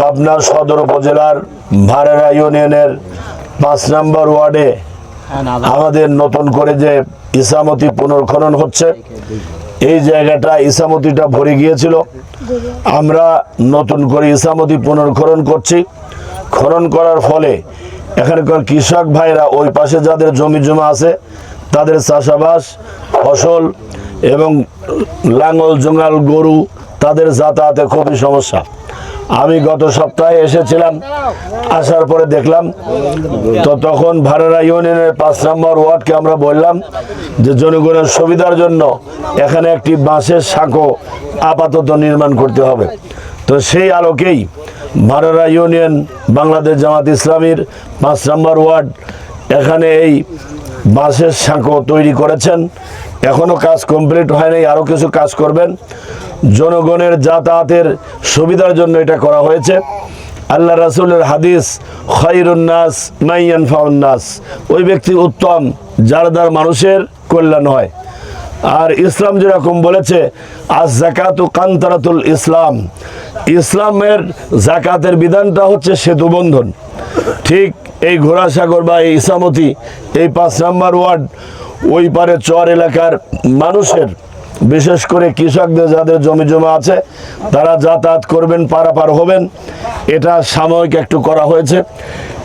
পাবনা সদর উপজেলার ভারেরা ইউনিয়নের পাঁচ নম্বর ওয়ার্ডে আমাদের নতুন করে যে ইসামতি পুনর্খনন হচ্ছে, এই জায়গাটা ইসামতিটা ভরে গিয়েছিল। আমরা নতুন করে ইসামতি পুনর্খনন করছি। খনন করার ফলে এখানকার কৃষক ভাইরা ওই পাশে যাদের জমি জমা আছে, তাদের চাষাবাস, ফসল এবং লাঙল, জঙ্গাল, গরু তাদের যাতায়াতে খুবই সমস্যা। আমি গত সপ্তাহে এসেছিলাম, আসার পরে দেখলাম, তো তখন ভারেরা ইউনিয়নের পাঁচ নম্বর ওয়ার্ডকে আমরা বললাম যে জনগণের সুবিধার জন্য এখানে একটি বাঁশের সাঁকো আপাতত নির্মাণ করতে হবে। তো সেই আলোকেই ভারেরা ইউনিয়ন বাংলাদেশ জামাত ইসলামীর পাঁচ নম্বর ওয়ার্ড এখানে এই বাঁশের সাঁকো তৈরি করেছেন। এখনও কাজ কমপ্লিট হয়নি আরও কিছু কাজ করবেন। জনগণের যাতায়াতের সুবিধার জন্য এটা করা হয়েছে। আল্লাহ রাসুলের হাদিস খৈরুন্নাস মাইয়ান ফাউন্নাস ওই ব্যক্তি উত্তম, যার দ্বার মানুষের কল্যাণ হয়। আর ইসলাম যেরকম বলেছে, আজ জাকাতু কান্তারাতুল ইসলাম। ইসলামের জাকাতের বিধানটা হচ্ছে সেতু বন্ধন। ঠিক এই ঘোড়াসাগর বা এই ইসামতি, এই পাঁচ নাম্বার ওয়ার্ড, ওই পারে চর এলাকার মানুষের বিশেষ করে কৃষকদের যাদের জমি জমা আছে, তারা যাতায়াত করবেন, পারাপার হবেন। এটা সাময়িক একটু করা হয়েছে।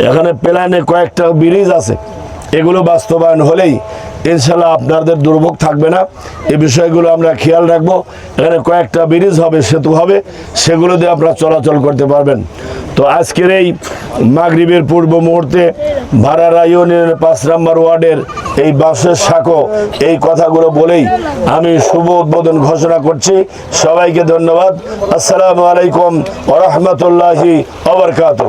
এখানে প্ল্যানে কয়েকটা ব্রিজ আছে। এগুলো বাস্তবায়ন হলেই ইনশাল্লাহ আপনাদের দুর্ভোগ থাকবে না। এই বিষয়গুলো আমরা খেয়াল রাখব। এখানে কয়েকটা ব্রিজ হবে, সেতু হবে, সেগুলো দিয়ে আপনারা চলাচল করতে পারবেন। তো আজকের এই মাগরিবের পূর্ব মুহূর্তে ভাড়ারা ইউনিয়নের পাঁচ নম্বর ওয়ার্ডের এই বাসের সাঁকো, এই কথাগুলো বলেই আমি শুভ উদ্বোধন ঘোষণা করছি। সবাইকে ধন্যবাদ। আসসালামু আলাইকুম ওরহমতুল্লাহি ওবরকাত